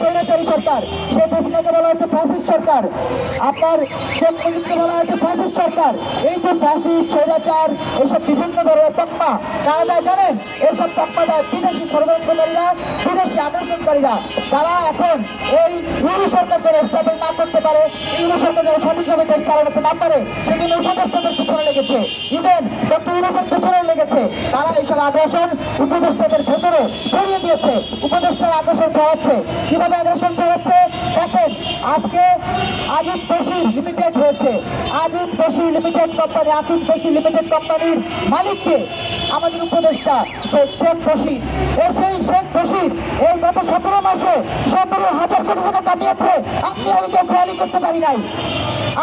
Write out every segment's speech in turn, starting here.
স্বৈরাচারী সরকার শেখ হাসিনাকে বলা হচ্ছে ফ্যাসিস্ট সরকার। আপনার শেখ মুজিবকে বলা হচ্ছে ফ্যাসিস্ট সরকার? এই যে ফ্যাসিস্ট স্বৈরাচার এইসব বিভিন্ন ধরনের তকমা কারা জানেন? এইসব তকমা দেয় বিদেশি ষড়যন্ত্রকারীরা, বিদেশি আকর্ষণকারীরা তারা এখন এই ইউরো সরকার যেন স্থাপন না করতে পারে, ইউরো সরকার যেন সঠিকভাবে দেশ চালাতে না পারে, সেজন্য উপদেষ্টাদের পিছনে লেগেছে। ইভেন ডক্টর ইউরোপের পিছনে লেগেছে তারা এইসব আগ্রাসন উপদেষ্টাদের ভেতরে ছড়িয়ে দিয়েছে। উপদেষ্টার আগ্রাসন ছড়াচ্ছে কীভাবে আগ্রাসন ছড়াচ্ছে দেখেন, আজকে আজিজ বসির লিমিটেড হয়েছে। Aziz Basir limited company Aziz Basir limited কোম্পানির মালিককে আমাদের উপদেষ্টা শেখ বসির সেই শেখ বসির এই গত সতেরো মাসে সতেরো হাজার কোটি টাকা কামিয়েছে। আপনি আমি কেউ খেয়ালি করতে পারি নাই।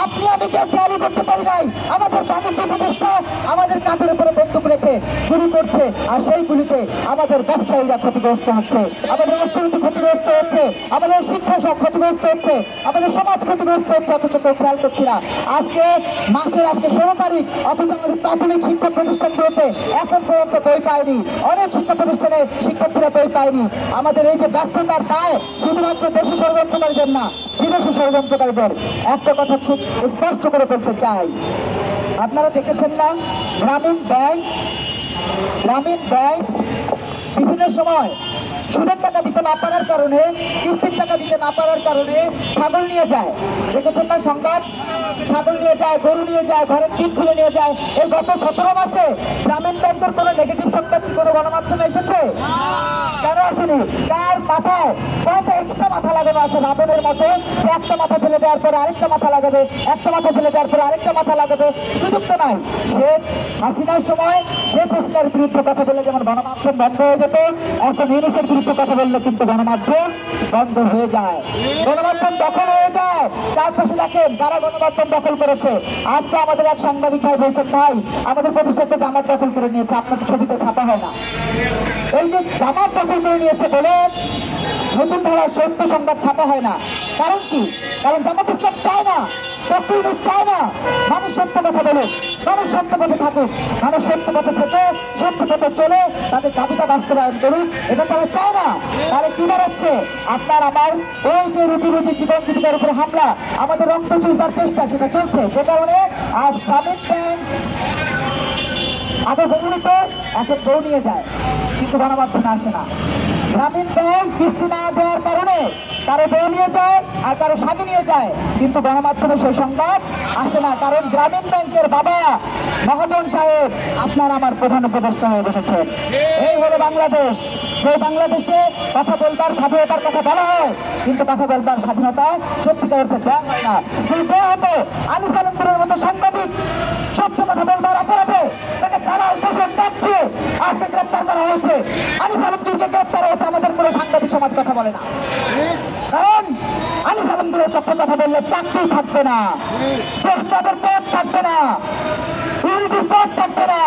আপনি আমি কেউ খেয়ালি করতে পারি নাই, আমাদের বাণিজ্য উপদেষ্টা আমাদের কাঁধের উপরে বন্দুক রেখে গুলি করছে, আর সেই গুলিতে আমাদের ব্যবসায়ীরা ক্ষতিগ্রস্ত হচ্ছে, আমাদের অর্থনীতি ক্ষতিগ্রস্ত হচ্ছে, আমাদের শিক্ষা সব ক্ষতিগ্রস্ত হচ্ছে, আমাদের সমাজ ক্ষতিগ্রস্ত হচ্ছে, অথচ কেউ খেয়াল করছি না। আজকে মাসের, আজকে ষোলো তারিখ, অথচ আমাদের প্রাথমিক শিক্ষা প্রতিষ্ঠানগুলোতে এখন পর্যন্ত বই পায়নি, অনেক শিক্ষা প্রতিষ্ঠানে শিক্ষার্থীরা বই পায়নি। আমাদের এই যে ব্যর্থতার দায় শুধুমাত্র দেশি ষড়যন্ত্রকারীদের না, বিদেশি ষড়যন্ত্রকারীদের। একটা কথা খুব স্পষ্ট করে বলতে চাই। আপনারা দেখেছেন না? গ্রামীণ ব্যাংক গ্রামীণ ব্যাংক বিভিন্ন সময় সুদের টাকা দিতে না পারার কারণে, কিস্তির টাকা দিতে না পারার কারণে ছাগল নিয়ে যায়। দেখেছেন না সংবাদ? ছাগল নিয়ে যায়, গরু নিয়ে যায়, ঘরের টিপ খুলে নিয়ে যায়। এই গত সতেরো মাসে গ্রামীণ ব্যাংকের কোনো নেগেটিভ সংবাদ কি কোনো গণমাধ্যমে এসেছে? কেন আসেনি কার মাথায় এক্সট্রা মাথা লাগানো আছে? রাবণের মতো যে একটা মাথা ফেলে দেওয়ার পরে আরেকটা মাথা লাগাবে, একটা মাথা ফেলে দেওয়ার পরে আরেকটা মাথা লাগাবে। সুযোগ তো নাই। শেখ হাসিনার সময় শেখ হাসিনার বিরুদ্ধে কথা বলে যেমন গণমাধ্যম বন্ধ হয়ে যেত, এখন ইউনিসের বিরুদ্ধে কথা বললে কিন্তু গণমাধ্যম বন্ধ হয়ে যায়। গণমাধ্যম দখল হয়ে যায়। চারপাশে দেখেন কারা গণমাধ্যম দখল করেছে? আজকে আমাদের এক সাংবাদিক ভাই বলছেন, ভাই, আমাদের প্রতিষ্ঠানকে জামাত দখল করে নিয়েছে, আপনাদের ছবিতে ছাপা হয় না। যে জামাত দখল করে নিয়েছে বলে নতুন ধারার সত্য সংবাদ ছাপা হয় না। কারণ কি? কারণ জামাত ইসলাম চায় না। ইউনূস চায় না। মানুষ সত্য কথা বলুক। মানুষ সত্য পথে থাকুক। মানুষ সত্য পথে থেকে, সত্য পথে চলে তাদের দাবিটা বাস্তবায়ন করুক। এটা তারা চায় না। তাহলে কি দাঁড়াচ্ছে আপনার আমার ওই যে রুটি রুটি জীবন জীবিকার উপরে হামলা, আমাদের রক্ত চুলবার চেষ্টা সেটা চলছে। যে কারণে আজ গ্রামীণ ব্যাংক আগে বগুড়িতে এখন বউ নিয়ে যায়। কিন্তু গণমাধ্যমে আসে না। গ্রামীণ ব্যাংক কিস্তি না দেওয়ার কারণে কারও বউ নিয়ে যায় আর কারও স্বামী নিয়ে যায়, কিন্তু গণমাধ্যমে সেই সংবাদ আসে না। কারণ গ্রামীণ ব্যাংকের বাবা মহাজন সাহেব আপনার আমার প্রধান উপদেষ্টা হয়ে বসেছেন। এই হলো বাংলাদেশ। যে বাংলাদেশে কথা বলবার স্বাধীনতার কথা বলা হয়, কিন্তু কথা বলবার স্বাধীনতা সত্যিকার অর্থে দেওয়া হয় না। যদি দেওয়া হতো আলী সালামপুরের মতো সাংবাদিক, সত্য কথা বলবার অপরাধে তাকে আজকে গ্রেপ্তার করা হয়েছে। আনিস আলমগীরকে গ্রেপ্তার হয়েছে, আমাদের কোনো সাংবাদিক সমাজ কথা বলে না। কারণ আনিস আলমগীরের পক্ষে কথা বললে চাকরি থাকবে না প্রস্তাবের পথ থাকবে না ইউনিটির পথ থাকবে না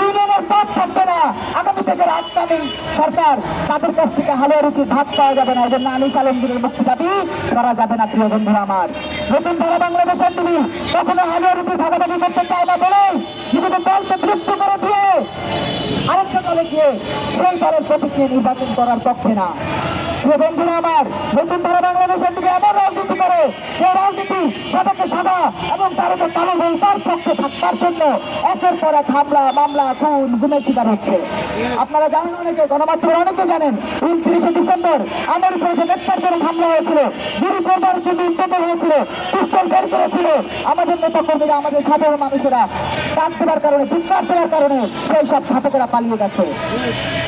ইউনিয়নের পথ থাকবে না। আগামী থেকে রাজধানী সরকার তাদের কাছ থেকে হালুয়া ভাত পাওয়া যাবে না। এই জন্য আনিস আলমগীরের মুক্তি দাবি করা যাবে না, প্রিয় বন্ধুরা আমার। নতুন ধারা বাংলাদেশের তুমি কখনো হাজার রুটি ভাগাভাগি করতে চায় না বলেই নিজেদের দলকে তৃপ্ত করে দিয়ে আরেকটা দলে গিয়ে সেই দলের প্রতীক নির্বাচন করার পক্ষে না। বন্ধুরা আমার, নতুন ধারা বাংলাদেশের দিকে রাজনীতি করে, যে রাজনীতি সাদাকে সাদা এবং তার উপর তার পক্ষে থাকবার জন্য একের পর হামলা, মামলা, খুন শিকার হচ্ছে। আপনারা জানেন অনেকে, গণমাধ্যমে অনেকে জানেন, উনত্রিশে ডিসেম্বর আমার উপরে যে নেতারজনক হামলা হয়েছিল, গুলি করবার জন্য হয়েছিল, পিস্তল বের করেছিল। আমাদের নেতা কর্মীরা আমাদের সাধারণ মানুষেরা ডাক কারণে, চিৎকার দেওয়ার কারণে সেই সব ঘাতকেরা পালিয়ে গেছে।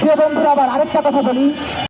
প্রিয় বন্ধুরা, আবার আরেকটা কথা বলি।